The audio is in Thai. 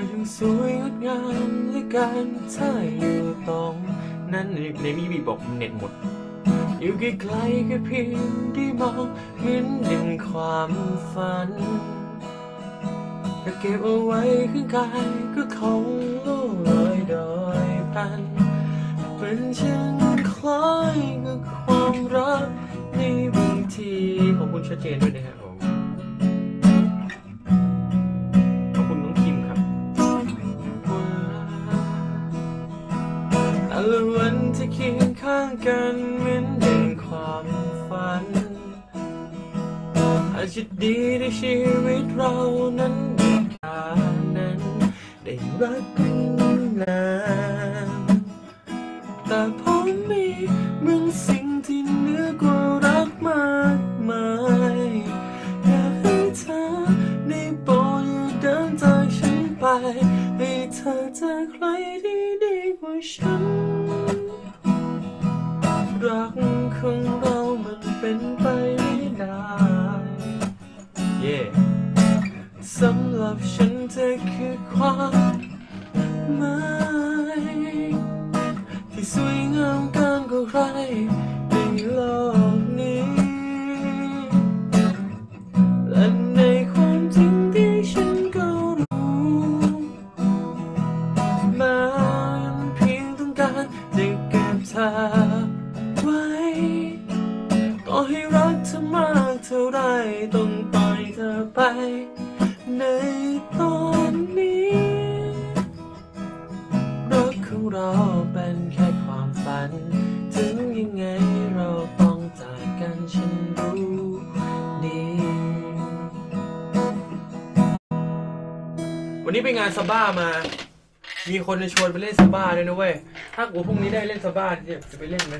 มันทั้งสวยงดงามและการเธออยู่ตรงนั้นในมีบีบอกเน็ตหมด อยู่ไกลๆแค่เพียงได้มองเหมือนเห็นความฝันแต่เก็บเอาไว้ข้างกายก็คงล่ลอยโดยพันเป็นเช่นคล้ายกับความรักในบางทีของคุณชัดเจนด้วยนะครับ ละวันที่เคียงข้างกันเหมือนเดินความฝัน อาจจะดีในชีวิตเรานั้นมีค่านั้น ได้รักกันนานแต่ผมมีบางสิ่งที่เหนือกว่ารักมากมายอยากให้เธอได้โปรดอย่าเดินจากฉันไป ให้เธอเจอใครที่ดีกว่าฉัน ของเรามันเป็นไปไม่ได้เย่สำหรับฉันเธอคือความหมายที่สวยงามเกินกว่าใคร ต้องปล่อยเธอไป ในตอนนี้รักของเราเป็นแค่ความฝัน ถึงยังไงเราต้องจากกันฉันรู้ดีวันนี้ไปงานซาบ้ามา มีคนชวนไปเล่นซาบ้าด้วยนะเว้ย ถ้ากูพรุ่งนี้ได้เล่นซาบ้าเนี่ยจะไปเล่นไหม